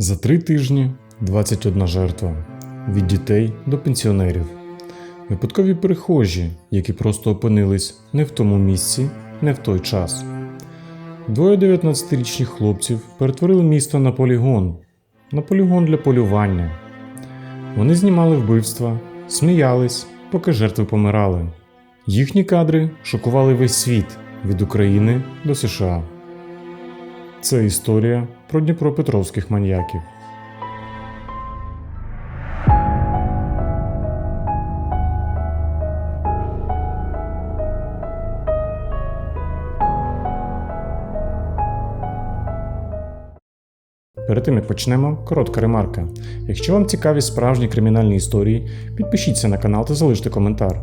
За три тижні 21 жертва від дітей до пенсіонерів. Випадкові перехожі, які просто опинились не в тому місці, не в той час. Двоє 19-річних хлопців перетворили місто на полігон, на полігон для полювання. Вони знімали вбивства, сміялись, поки жертви помирали. Їхні кадри шокували весь світ від України до США. Це історія про дніпропетровських маньяків. Перед тим як почнемо, коротка ремарка. Якщо вам цікаві справжні кримінальні історії, підпишіться на канал та залиште коментар.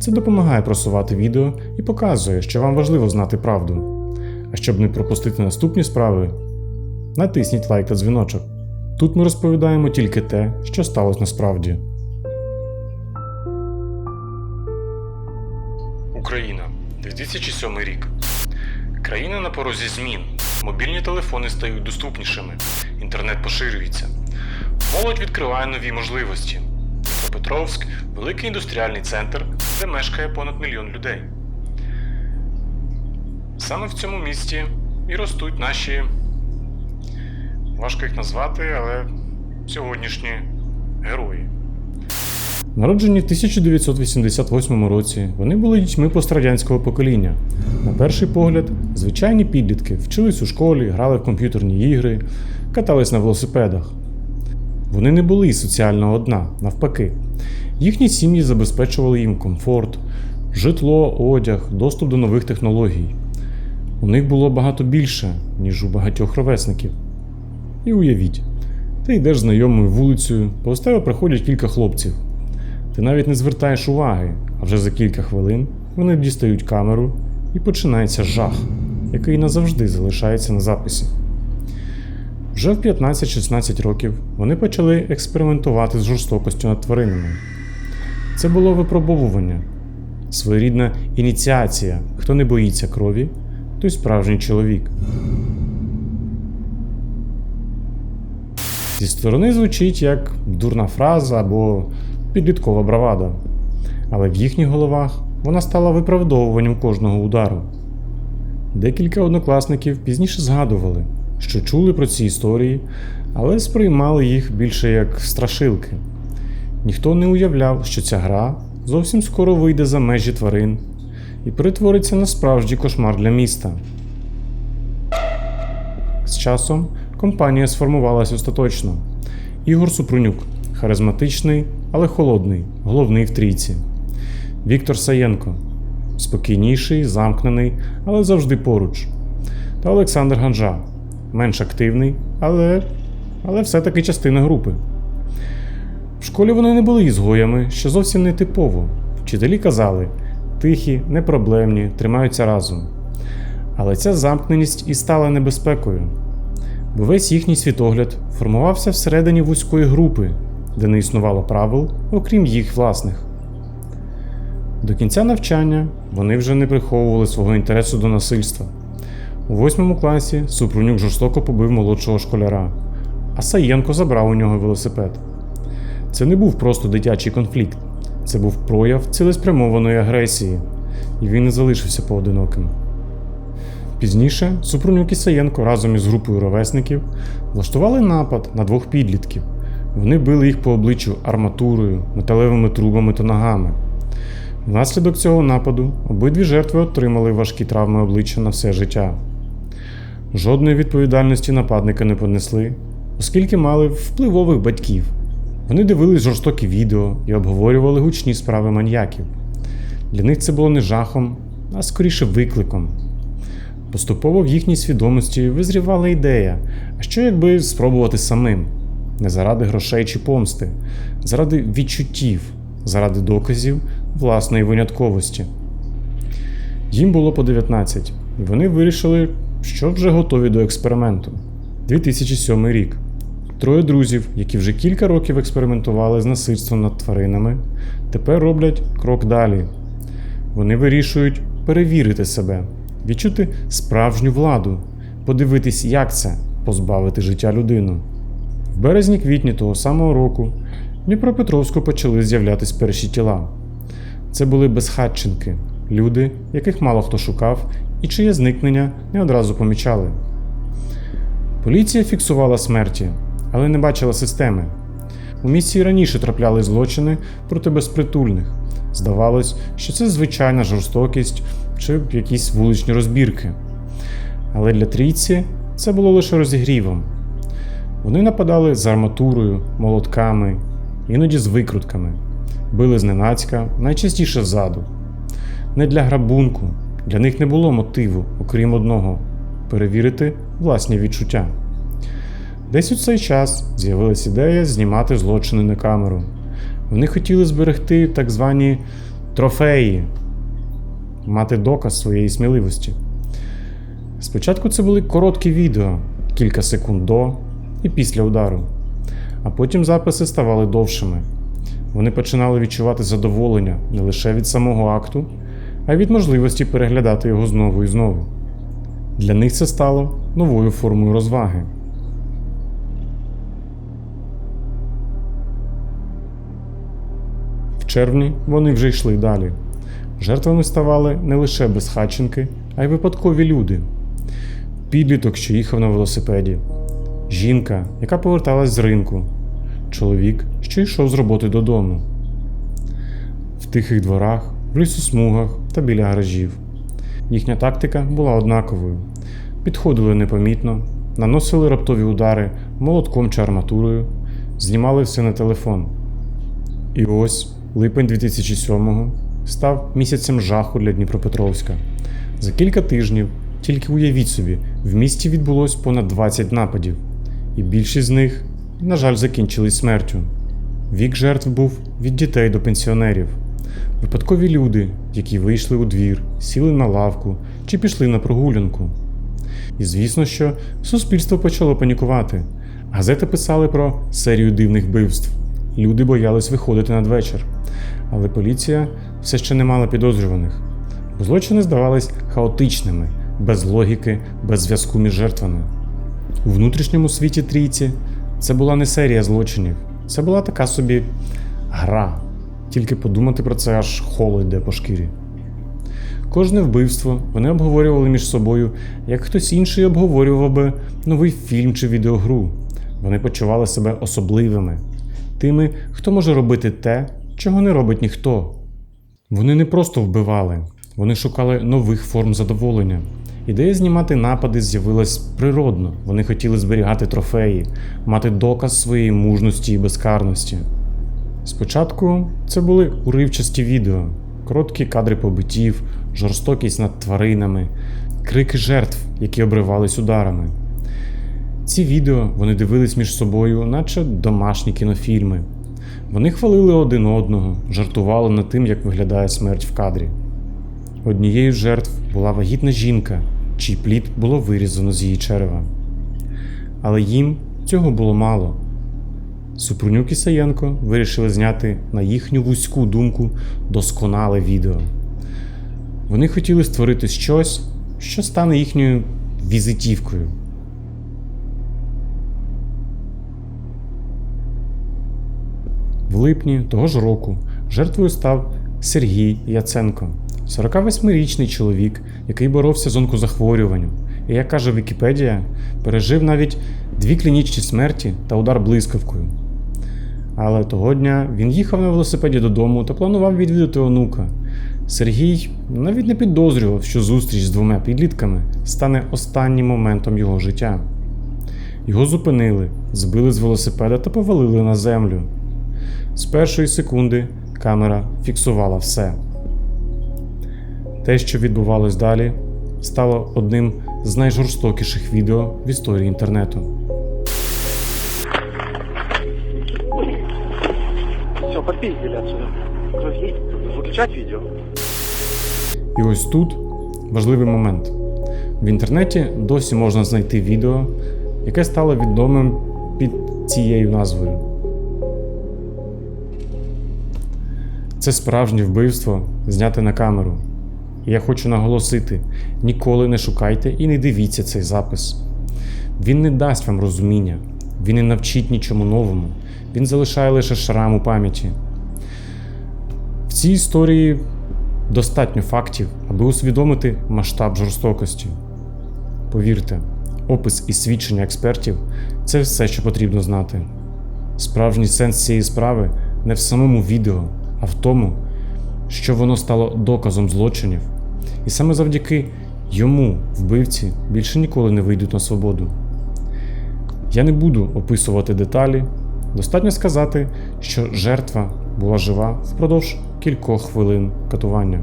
Це допомагає просувати відео і показує, що вам важливо знати правду. Щоб не пропустити наступні справи, натисніть лайк та дзвіночок. Тут ми розповідаємо тільки те, що сталося насправді. Україна 2007 рік. Країна на порозі змін. Мобільні телефони стають доступнішими, інтернет поширюється. Молодь відкриває нові можливості. Дніпропетровськ великий індустріальний центр, де мешкає понад мільйон людей. Саме в цьому місті і ростуть наші. Важко їх назвати, але сьогоднішні герої. Народжені в 1988 році, вони були дітьми пострадянського покоління. На перший погляд, звичайні підлітки вчились у школі, грали в комп'ютерні ігри, катались на велосипедах. Вони не були із соціального дна, навпаки. Їхні сім'ї забезпечували їм комфорт, житло, одяг, доступ до нових технологій. У них було багато більше, ніж у багатьох ровесників. І уявіть, ти йдеш знайомою вулицею, повз тебе приходять кілька хлопців. Ти навіть не звертаєш уваги, а вже за кілька хвилин вони дістають камеру і починається жах, який назавжди залишається на записі. Вже в 15-16 років вони почали експериментувати з жорстокостю над тваринами. Це було випробовування, своєрідна ініціація. Хто не боїться крові, той справжній чоловік. Зі сторони звучить як дурна фраза або підліткова бравада, але в їхніх головах вона стала виправдовуванням кожного удару. Декілька однокласників пізніше згадували, що чули про ці історії, але сприймали їх більше як страшилки. Ніхто не уявляв, що ця гра зовсім скоро вийде за межі тварин і перетвориться на справжній кошмар для міста. З часом компанія сформувалась остаточно. Ігор Супрунюк харизматичний, але холодний, головний в трійці. Віктор Саєнко спокійніший, замкнений, але завжди поруч. Та Олександр Ганжа менш активний, але, але все-таки частина групи. В школі вони не були ізгоями, що зовсім не типово. Вчителі казали тихі, непроблемні, тримаються разом. Але ця замкненість і стала небезпекою, бо весь їхній світогляд формувався всередині вузької групи, де не існувало правил, окрім їх власних. До кінця навчання вони вже не приховували свого інтересу до насильства. У восьмому класі Супрунюк жорстоко побив молодшого школяра, а Саєнко забрав у нього велосипед. Це не був просто дитячий конфлікт, це був прояв цілеспрямованої агресії, і він не залишився поодиноким. Пізніше Супрунюк і Саєнко разом із групою ровесників влаштували напад на двох підлітків. Вони били їх по обличчю арматурою, металевими трубами та ногами. Внаслідок цього нападу обидві жертви отримали важкі травми обличчя на все життя. Жодної відповідальності нападника не понесли, оскільки мали впливових батьків. Вони дивились жорстокі відео і обговорювали гучні справи маньяків. Для них це було не жахом, а скоріше викликом. Поступово в їхній свідомості визрівала ідея, а що якби спробувати самим, не заради грошей чи помсти, заради відчуттів, заради доказів власної винятковості. Їм було по 19, і вони вирішили, що вже готові до експерименту. 2007 рік. Троє друзів, які вже кілька років експериментували з насильством над тваринами, тепер роблять крок далі. Вони вирішують перевірити себе, відчути справжню владу, подивитись, як це позбавити життя людину. В березні-квітні того самого року в Дніпропетровську почали з'являтись перші тіла. Це були безхатченки, люди, яких мало хто шукав і чиє зникнення не одразу помічали. Поліція фіксувала смерті, але не бачила системи. У місті раніше трапляли злочини проти безпритульних. Здавалось, що це звичайна жорстокість чи якісь вуличні розбірки. Але для трійці це було лише розігрівом. Вони нападали з арматурою, молотками, іноді з викрутками, били зненацька, найчастіше ззаду. Не для грабунку, для них не було мотиву, окрім одного перевірити власні відчуття. Десь у цей час з'явилась ідея знімати злочини на камеру. Вони хотіли зберегти так звані трофеї, мати доказ своєї сміливості. Спочатку це були короткі відео, кілька секунд до і після удару, а потім записи ставали довшими. Вони починали відчувати задоволення не лише від самого акту, а й від можливості переглядати його знову і знову. Для них це стало новою формою розваги. Червні вони вже йшли далі. Жертвами ставали не лише безхатченки, а й випадкові люди. Підліток, що їхав на велосипеді, жінка, яка поверталась з ринку, чоловік, що йшов з роботи додому. В тихих дворах, в лісосмугах та біля гаражів. Їхня тактика була однаковою: підходили непомітно, наносили раптові удари молотком чи арматурою, знімали все на телефон. І ось липень 2007-го став місяцем жаху для Дніпропетровська. За кілька тижнів, тільки уявіть собі, в місті відбулось понад 20 нападів, і більшість з них, на жаль, закінчились смертю. Вік жертв був від дітей до пенсіонерів. Випадкові люди, які вийшли у двір, сіли на лавку чи пішли на прогулянку. І звісно, що суспільство почало панікувати. Газети писали про серію дивних вбивств. Люди боялись виходити надвечір. Але поліція все ще не мала підозрюваних. Бо злочини здавались хаотичними, без логіки, без зв'язку між жертвами. У внутрішньому світі трійці це була не серія злочинів, це була така собі гра. Тільки подумати про це аж холод йде по шкірі. Кожне вбивство вони обговорювали між собою, як хтось інший обговорював би новий фільм чи відеогру. Вони почували себе особливими, тими, хто може робити те, чого не робить ніхто. Вони не просто вбивали, вони шукали нових форм задоволення. Ідея знімати напади з'явилась природно. Вони хотіли зберігати трофеї, мати доказ своєї мужності і безкарності. Спочатку це були уривчасті відео, короткі кадри побиттів, жорстокість над тваринами, крики жертв, які обривались ударами. Ці відео вони дивились між собою, наче домашні кінофільми. Вони хвалили один одного, жартували над тим, як виглядає смерть в кадрі. Однією з жертв була вагітна жінка, чий плід було вирізано з її черева. Але їм цього було мало. Супрунюк і Саєнко вирішили зняти на їхню вузьку думку досконале відео. Вони хотіли створити щось, що стане їхньою візитівкою. В липні того ж року жертвою став Сергій Яценко, 48-річний чоловік, який боровся з онкозахворюванням, і, як каже Вікіпедія, пережив навіть дві клінічні смерті та удар блискавкою. Але того дня він їхав на велосипеді додому та планував відвідати онука. Сергій навіть не підозрював, що зустріч з двома підлітками стане останнім моментом його життя. Його зупинили, збили з велосипеда та повалили на землю. З першої секунди камера фіксувала все. Те, що відбувалось далі, стало одним з найжорстокіших відео в історії інтернету. Все, попиздили отсюда. Кровь есть? Выключать видео? І ось тут важливий момент. В інтернеті досі можна знайти відео, яке стало відомим під цією назвою. Це справжнє вбивство, зняте на камеру. І я хочу наголосити: ніколи не шукайте і не дивіться цей запис. Він не дасть вам розуміння, Він не навчить нічому новому, він залишає лише шрам у пам'яті. В цій історії достатньо фактів, аби усвідомити масштаб жорстокості. Повірте, опис і свідчення експертів це все, що потрібно знати. Справжній сенс цієї справи не в самому відео, а в тому, що воно стало доказом злочинів, і саме завдяки йому вбивці більше ніколи не вийдуть на свободу. Я не буду описувати деталі, достатньо сказати, що жертва була жива впродовж кількох хвилин катування.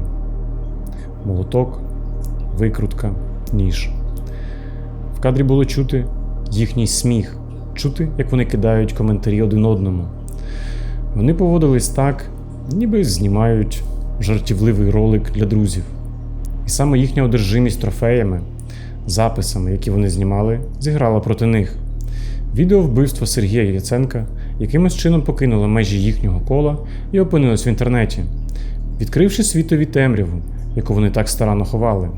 Молоток, викрутка, ніж. В кадрі було чути їхній сміх, чути, як вони кидають коментарі один одному. Вони поводились так, ніби знімають жартівливий ролик для друзів. І саме їхня одержимість трофеями, записами, які вони знімали, зіграла проти них. Відео вбивства Сергія Яценка якимось чином покинуло межі їхнього кола і опинилось в інтернеті, відкривши світові темряву, яку вони так старанно ховали.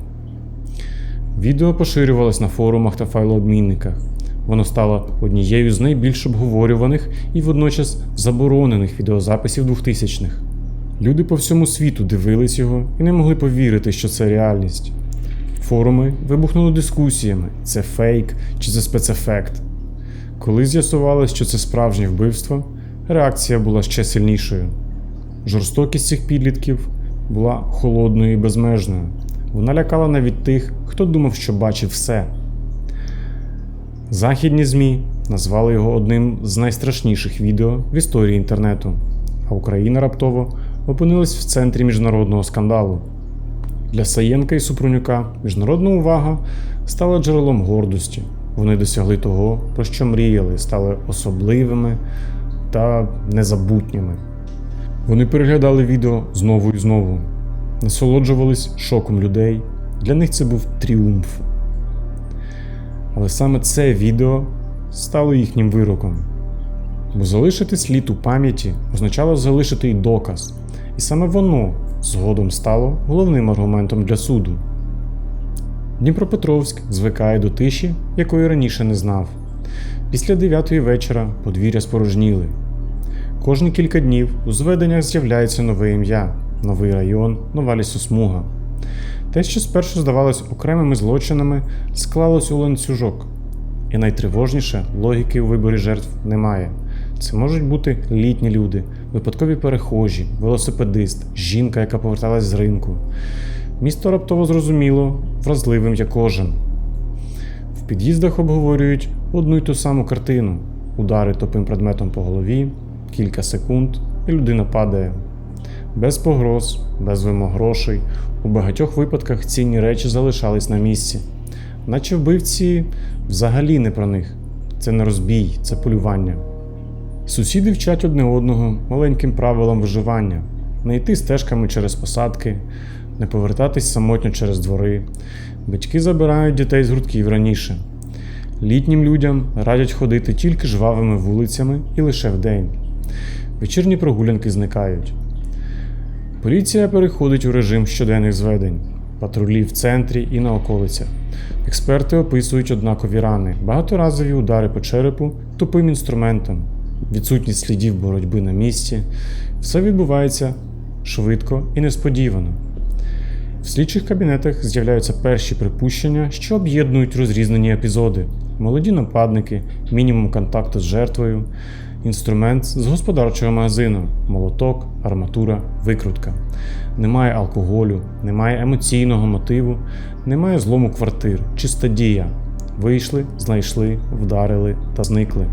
Відео поширювалось на форумах та файлообмінниках. Воно стало однією з найбільш обговорюваних і водночас заборонених відеозаписів 2000-х. Люди по всьому світу дивились його і не могли повірити, що це реальність. Форуми вибухнули дискусіями: це фейк чи це спецефект. Коли з'ясувалось, що це справжнє вбивство, реакція була ще сильнішою. Жорстокість цих підлітків була холодною і безмежною. Вона лякала навіть тих, хто думав, що бачив все. Західні ЗМІ назвали його одним з найстрашніших відео в історії інтернету, а Україна раптово опинилась в центрі міжнародного скандалу. Для Саєнка і Супрунюка міжнародна увага стала джерелом гордості. Вони досягли того, про що мріяли, стали особливими та незабутніми. Вони переглядали відео знову і знову, насолоджувались шоком людей. Для них це був тріумф. Але саме це відео стало їхнім вироком. Бо залишити слід у пам'яті означало залишити й доказ, і саме воно згодом стало головним аргументом для суду. Дніпропетровськ звикає до тиші, якої раніше не знав. Після 9 вечора подвір'я спорожніли. Кожні кілька днів у зведеннях з'являється нове ім'я, новий район, нова лісосмуга. Те, що спершу здавалось окремими злочинами, склалось у ланцюжок. І найтривожніше логіки у виборі жертв немає. Це можуть бути літні люди, випадкові перехожі, велосипедист, жінка, яка поверталась з ринку. Місто раптово зрозуміло, вразливим як кожен. В під'їздах обговорюють одну й ту саму картину: удари тупим предметом по голові, кілька секунд, і людина падає. Без погроз, без вимог грошей. У багатьох випадках цінні речі залишались на місці. Наче вбивці взагалі не про них. Це не розбій, це полювання. Сусіди вчать одне одного маленьким правилам виживання: не йти стежками через посадки, не повертатись самотньо через двори. Батьки забирають дітей з гуртків раніше. Літнім людям радять ходити тільки жвавими вулицями і лише вдень. Вечірні прогулянки зникають. Поліція переходить у режим щоденних зведень, патрулі в центрі і на околицях. Експерти описують однакові рани, багаторазові удари по черепу тупим інструментом, відсутність слідів боротьби на місці. Все відбувається швидко і несподівано. В слідчих кабінетах з'являються перші припущення, що об'єднують розрізнені епізоди: молоді нападники, мінімум контакту з жертвою, інструмент з господарчого магазину, молоток, арматура, викрутка. Немає алкоголю, немає емоційного мотиву, немає злому квартир, чиста дія. Вийшли, знайшли, вдарили та зникли.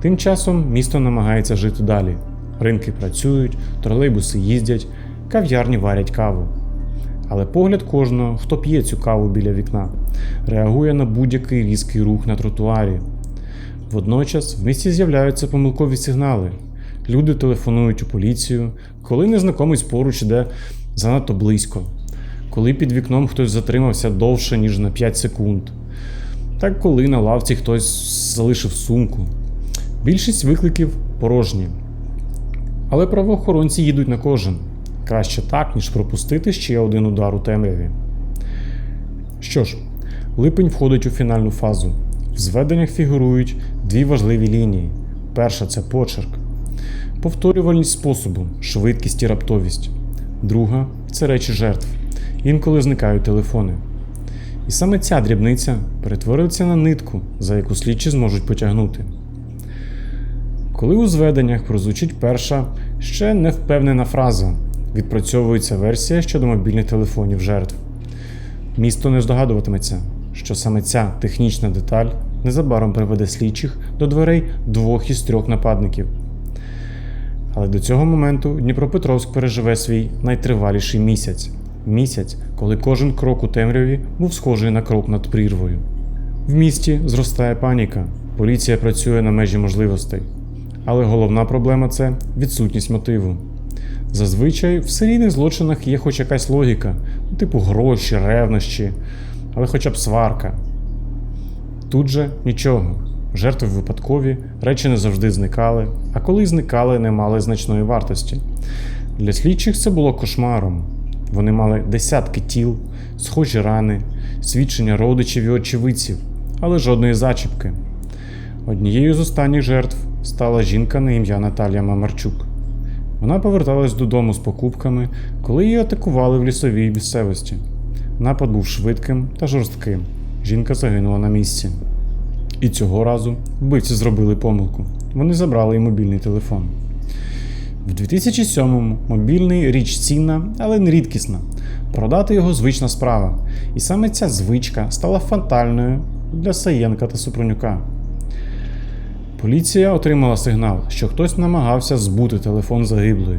Тим часом місто намагається жити далі. Ринки працюють, тролейбуси їздять, кав'ярні варять каву. Але погляд кожного, хто п'є цю каву біля вікна, реагує на будь-який різкий рух на тротуарі. Водночас в місті з'являються помилкові сигнали. Люди телефонують у поліцію, коли незнайомець поруч іде занадто близько, коли під вікном хтось затримався довше, ніж на 5 секунд, так коли на лавці хтось залишив сумку. Більшість викликів порожні. Але правоохоронці їдуть на кожен. Краще так, ніж пропустити ще один удар у темряві. Що ж, липень входить у фінальну фазу. В зведеннях фігурують дві важливі лінії. Перша це почерк, повторювальність способу, швидкість і раптовість. Друга це речі жертв. Інколи зникають телефони. І саме ця дрібниця перетвориться на нитку, за яку слідчі зможуть потягнути. Коли у зведеннях прозвучить перша, ще не впевнена фраза, відпрацьовується версія щодо мобільних телефонів жертв. Місто не здогадуватиметься, що саме ця технічна деталь незабаром приведе слідчих до дверей двох із трьох нападників. Але до цього моменту Дніпропетровськ переживе свій найтриваліший місяць місяць, коли кожен крок у темряві був схожий на крок над прірвою. В місті зростає паніка, поліція працює на межі можливостей. Але головна проблема це відсутність мотиву. Зазвичай в серійних злочинах є хоч якась логіка, типу гроші, ревнощі, але хоча б сварка. Тут же нічого. Жертви випадкові, речі не завжди зникали, а коли зникали, не мали значної вартості. Для слідчих це було кошмаром. Вони мали десятки тіл, схожі рани, свідчення родичів і очевидців, але жодної зачіпки. Однією з останніх жертв стала жінка на ім'я Наталія Мамарчук. Вона поверталась додому з покупками, коли її атакували в лісовій місцевості. Напад був швидким та жорстким. Жінка загинула на місці. І цього разу вбивці зробили помилку. Вони забрали їй мобільний телефон. В 2007-му мобільний річ цінна, але не рідкісна. Продати його звична справа. І саме ця звичка стала фатальною для Саєнка та Супронюка. Поліція отримала сигнал, що хтось намагався збути телефон загиблої.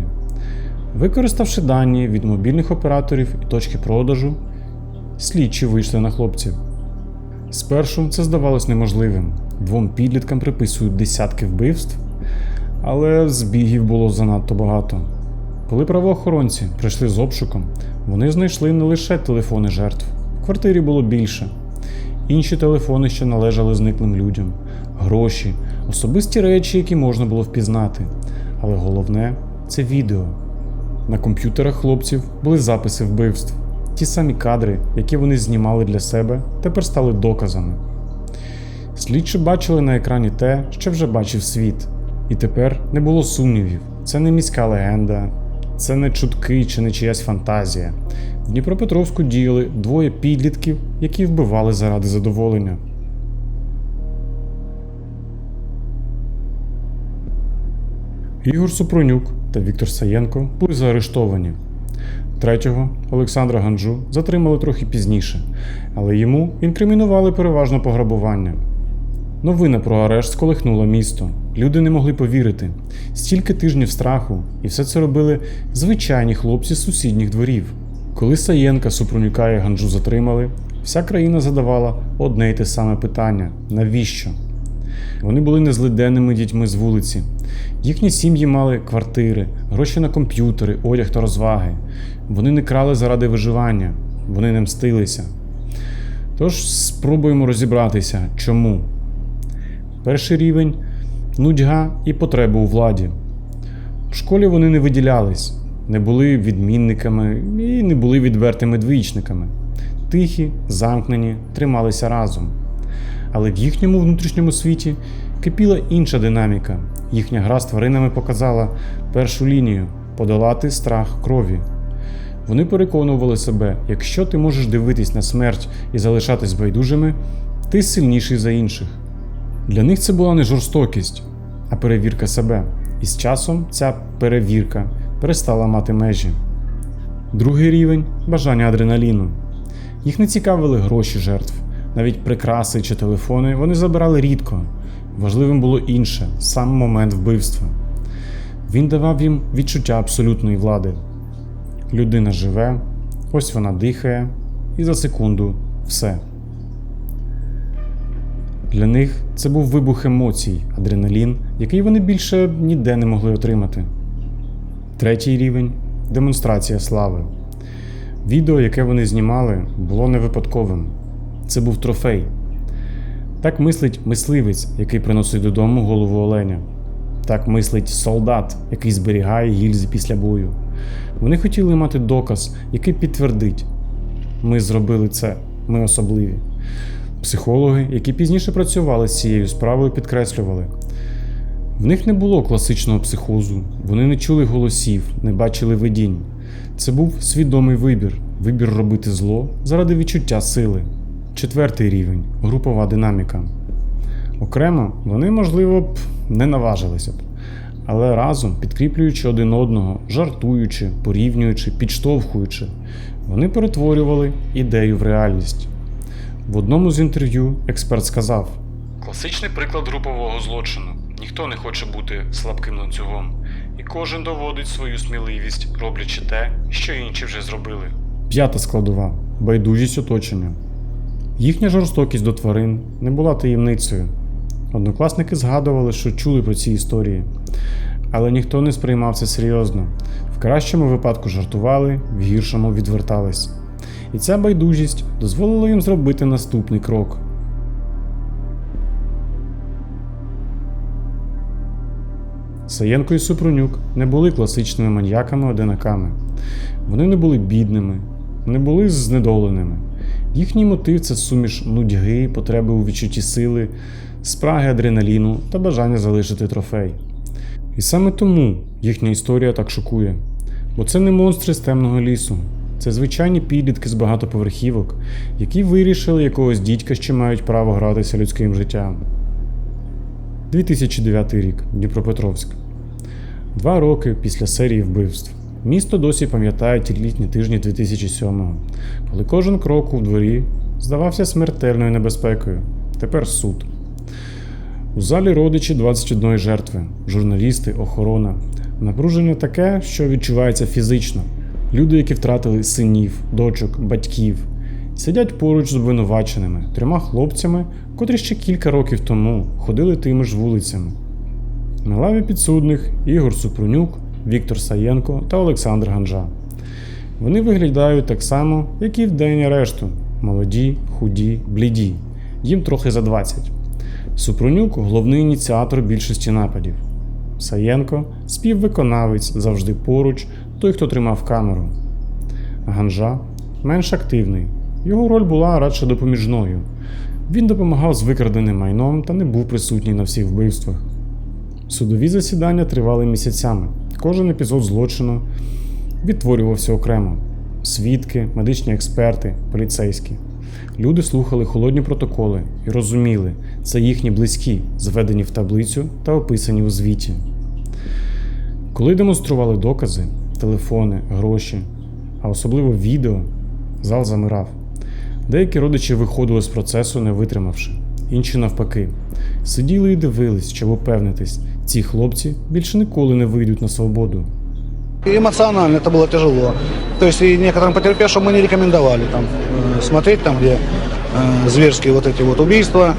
Використавши дані від мобільних операторів і точки продажу, слідчі вийшли на хлопців. Спершу це здавалось неможливим. Двом підліткам приписують десятки вбивств, але збігів було занадто багато. Коли правоохоронці прийшли з обшуком, вони знайшли не лише телефони жертв. В квартирі було більше. Інші телефони ще належали зниклим людям, гроші, особисті речі, які можна було впізнати. Але головне це відео. На комп'ютерах хлопців були записи вбивств. Ті самі кадри, які вони знімали для себе, тепер стали доказами. Слідчі бачили на екрані те, що вже бачив світ. І тепер не було сумнівів. Це не міська легенда, це не чутки чи не чиясь фантазія. В Дніпропетровську діяли двоє підлітків, які вбивали заради задоволення. Ігор Супронюк та Віктор Саєнко були заарештовані. Третього Олександра Ганджу затримали трохи пізніше, але йому інкримінували переважно пограбування. Новина про арешт сколихнула місто. Люди не могли повірити. Стільки тижнів страху, і все це робили звичайні хлопці з сусідніх дворів. Коли Саєнка, Супронюка і Ганджу затримали, вся країна задавала одне й те саме питання: навіщо? Вони були незлиденними дітьми з вулиці. Їхні сім'ї мали квартири, гроші на комп'ютери, одяг та розваги. Вони не крали заради виживання, вони не мстилися. Тож спробуємо розібратися, чому. Перший рівень нудьга і потреба у владі. В школі вони не виділялись, не були відмінниками і не були відвертими двічниками. Тихі, замкнені, трималися разом. Але в їхньому внутрішньому світі кипіла інша динаміка. Їхня гра з тваринами показала першу лінію подолати страх крові. Вони переконували себе, якщо ти можеш дивитись на смерть і залишатись байдужими, ти сильніший за інших. Для них це була не жорстокість, а перевірка себе. І з часом ця перевірка перестала мати межі. Другий рівень бажання адреналіну. Їх не цікавили гроші жертв, навіть прикраси чи телефони вони забирали рідко. Важливим було інше сам момент вбивства. Він давав їм відчуття абсолютної влади. Людина живе, ось вона дихає, і за секунду все. Для них це був вибух емоцій, адреналін, який вони більше ніде не могли отримати. Третій рівень демонстрація слави. Відео, яке вони знімали, було не випадковим. Це був трофей. Так мислить мисливець, який приносить додому голову оленя. Так мислить солдат, який зберігає гільзи після бою. Вони хотіли мати доказ, який підтвердить: ми зробили це, ми особливі. Психологи, які пізніше працювали з цією справою, підкреслювали. В них не було класичного психозу, вони не чули голосів, не бачили видінь. Це був свідомий вибір вибір робити зло заради відчуття сили. Четвертий рівень групова динаміка. Окремо вони, можливо, б не наважилися б, але разом, підкріплюючи один одного, жартуючи, порівнюючи, підштовхуючи, вони перетворювали ідею в реальність. В одному з інтерв'ю експерт сказав: Класичний приклад групового злочину. Ніхто не хоче бути слабким ланцюгом, і кожен доводить свою сміливість, роблячи те, що інші вже зробили. П'ята складова байдужість оточення. Їхня жорстокість до тварин не була таємницею. Однокласники згадували, що чули про ці історії, але ніхто не сприймав це серйозно. В кращому випадку жартували, в гіршому відвертались. І ця байдужість дозволила їм зробити наступний крок. Саєнко і Супрунюк не були класичними маньяками-одинаками. Вони не були бідними, не були знедоленими. Їхній мотив це суміш нудьги, потреби у відчутті сили, спраги адреналіну та бажання залишити трофей. І саме тому їхня історія так шокує. Бо це не монстри з темного лісу, це звичайні підлітки з багатоповерхівок, які вирішили якогось дідька, що мають право гратися людським життям. 2009 рік, Дніпропетровськ. Два роки після серії вбивств. Місто досі пам'ятає ті літні тижні 2007-го, коли кожен крок у дворі здавався смертельною небезпекою. Тепер суд. У залі родичі 21 жертви, журналісти, охорона. Напруження таке, що відчувається фізично. Люди, які втратили синів, дочок, батьків, сидять поруч з обвинуваченими, трьома хлопцями, котрі ще кілька років тому ходили тими ж вулицями. На лаві підсудних Ігор Супрунюк, Віктор Саєнко та Олександр Ганжа. Вони виглядають так само, як і в день арешту: молоді, худі, бліді. Їм трохи за 20. Супрунюк головний ініціатор більшості нападів. Саєнко співвиконавець завжди поруч, той, хто тримав камеру. Ганжа менш активний. Його роль була радше допоміжною. Він допомагав з викраденим майном та не був присутній на всіх вбивствах. Судові засідання тривали місяцями. Кожен епізод злочину відтворювався окремо: свідки, медичні експерти, поліцейські. Люди слухали холодні протоколи і розуміли, це їхні близькі, зведені в таблицю та описані у звіті. Коли демонстрували докази, телефони, гроші, а особливо відео, зал замирав. Деякі родичі виходили з процесу, не витримавши, інші навпаки. Сиділи і дивились, щоб упевнитись, ці хлопці більше ніколи не вийдуть на свободу. И эмоционально это было тяжело. То есть и некоторым потерпевшим мы не рекомендовали там э, смотреть там, где э, зверские вот эти вот убийства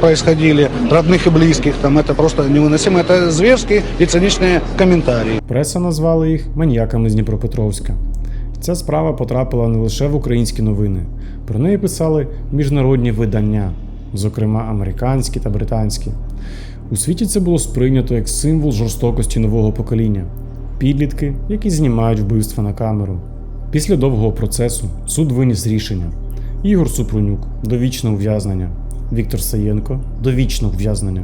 происходили, родных и близких, там это просто невыносимо. Это зверские и циничные комментарии. Преса назвала їх маньяками з Дніпропетровська. Ця справа потрапила не лише в українські новини, про неї писали міжнародні видання, зокрема американські та британські. У світі це було сприйнято як символ жорстокості нового покоління підлітки, які знімають вбивства на камеру. Після довгого процесу суд виніс рішення: Ігор Супрунюк довічне ув'язнення, Віктор Саєнко довічне ув'язнення,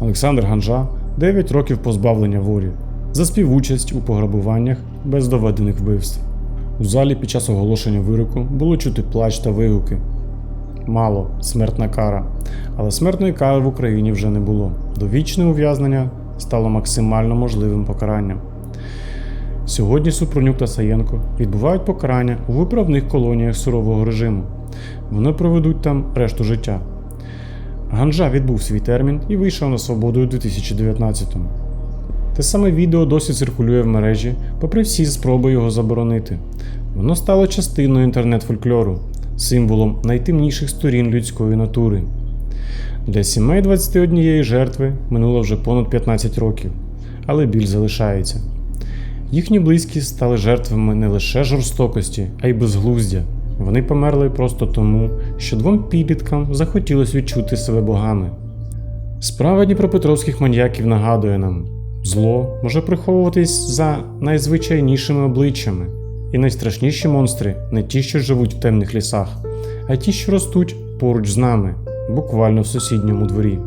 Олександр Ганжа 9 років позбавлення волі за співучасть у пограбуваннях без доведених вбивств. У залі під час оголошення вироку було чути плач та вигуки. Мало смертна кара, але смертної кари в Україні вже не було. Довічне ув'язнення стало максимально можливим покаранням. Сьогодні Супрунюк та Саєнко відбувають покарання у виправних колоніях сурового режиму. Вони проведуть там решту життя. Ганжа відбув свій термін і вийшов на свободу у 2019-му. Те саме відео досі циркулює в мережі, попри всі спроби його заборонити. Воно стало частиною інтернет-фольклору, символом найтемніших сторін людської натури. Для сімей 21 жертви минуло вже понад 15 років, але біль залишається. Їхні близькі стали жертвами не лише жорстокості, а й безглуздя. Вони померли просто тому, що двом підліткам захотілося відчути себе богами. Справа дніпропетровських маньяків нагадує нам: зло може приховуватись за найзвичайнішими обличчями, і найстрашніші монстри не ті, що живуть в темних лісах, а ті, що ростуть поруч з нами, буквально в сусідньому дворі.